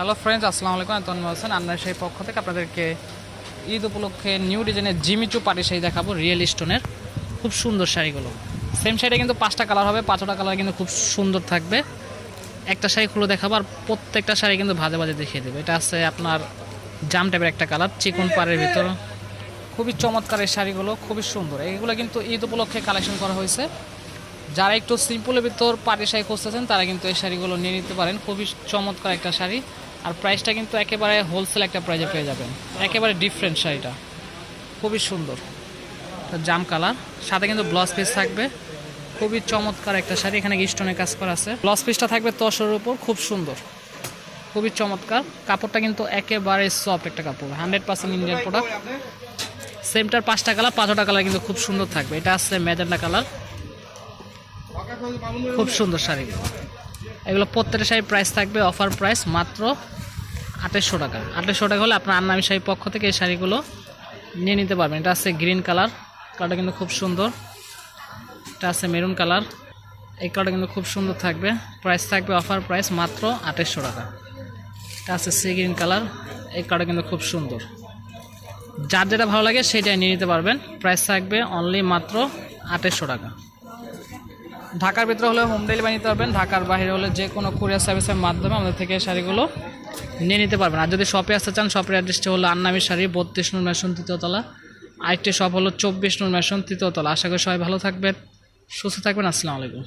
Hello friends আসসালামু আলাইকুম, আমি তন্ময় হোসেন। সেই পক্ষ থেকে আপনাদেরকে ঈদ উপলক্ষে নিউ ডিজাইনের জিমিচু পাটি শাড়ি দেখাবো রিয়েল স্টোনের খুব সুন্দর শাড়িগুলো। সেম শাড়িটা কিন্তু পাঁচটা কালার হবে, পাঁচটা কালার কিন্তু খুব সুন্দর থাকবে। একটা শাড়ি খুলে দেখাবো আর প্রত্যেকটা শাড়ি কিন্তু ভাজে ভাজে দেখিয়ে দেবে। এটা আছে আপনার জাম টাইপের একটা কালার চিকন পাড়ের ভিতর। খুবই চমৎকার এই শাড়িগুলো, খুবই সুন্দর। এইগুলো কিন্তু ঈদ উপলক্ষে কালেকশন করা হয়েছে। যারা একটু সিম্পলের ভিতর পাটি শাড়ি খুঁজতেছেন, তারা কিন্তু এই শাড়িগুলো নিয়ে নিতে পারেন। খুবই চমৎকার একটা শাড়ি। আর প্রাইসটা কিন্তু একেবারে হোলসেল একটা প্রাইজে পেয়ে যাবেন। একেবারে ডিফারেন্ট শাড়িটা। খুবই সুন্দর। জাম কালার সাথে কিন্তু ব্লাউজ পিস থাকবে। খুবই চমৎকার একটা শাড়ি। এখানে স্টোনের কাজ করা আছে। ব্লাউজ পিসটা থাকবে তসরের উপর। খুব সুন্দর। খুবই চমৎকার। কাপড়টা কিন্তু একেবারে সফট একটা কাপড়। হান্ড্রেড পার্সেন্ট ইন্ডিয়ান প্রোডাক্ট সেমটার পাঁচটা কালার পাঁচটা কালার কিন্তু খুব সুন্দর থাকবে। এটা আছে ম্যাজেন্ডা কালার খুব সুন্দর শাড়িগুলো এগুলো প্রত্যেকটা শাড়ির প্রাইস থাকবে অফার প্রাইস মাত্র আঠাশশো টাকা। আঠাশশো টাকা হলে আপনার আন্নামি শাড়ির পক্ষ থেকে এই শাড়িগুলো নিয়ে নিতে পারবেন। এটা আছে গ্রিন কালার কালারটা কিন্তু খুব সুন্দর। এটা আছে মেরুন কালার এই কালারটা কিন্তু খুব সুন্দর থাকবে। প্রাইস থাকবে অফার প্রাইস মাত্র আঠাশশো টাকা। এটা আছে সি গ্রিন কালার এই কালারটা কিন্তু খুব সুন্দর। যার যেটা ভালো লাগে সেটাই নিয়ে নিতে পারবেন। প্রাইস থাকবে অনলি মাত্র আঠাশশো টাকা। ঢাকার ভিতরে হলে হোম ডেলিভারি নিতে পারবেন, ঢাকার বাইরে হলে যে কোনো কুরিয়ার সার্ভিসের মাধ্যমে আমাদের থেকে শাড়িগুলো নিয়ে নিতে পারবেন। আর যদি শপে আসতে চান শপের অ্যাড্রেসটি হলো আন্নামি শাড়ি, বত্রিশ নুন মেশন তৃতীয়তলা আরেকটি শপ হলো চব্বিশ নুন মেশন তৃতীয়তলা আশা করি সবাই ভালো থাকবেন, সুস্থ থাকবেন, আসসালামু আলাইকুম।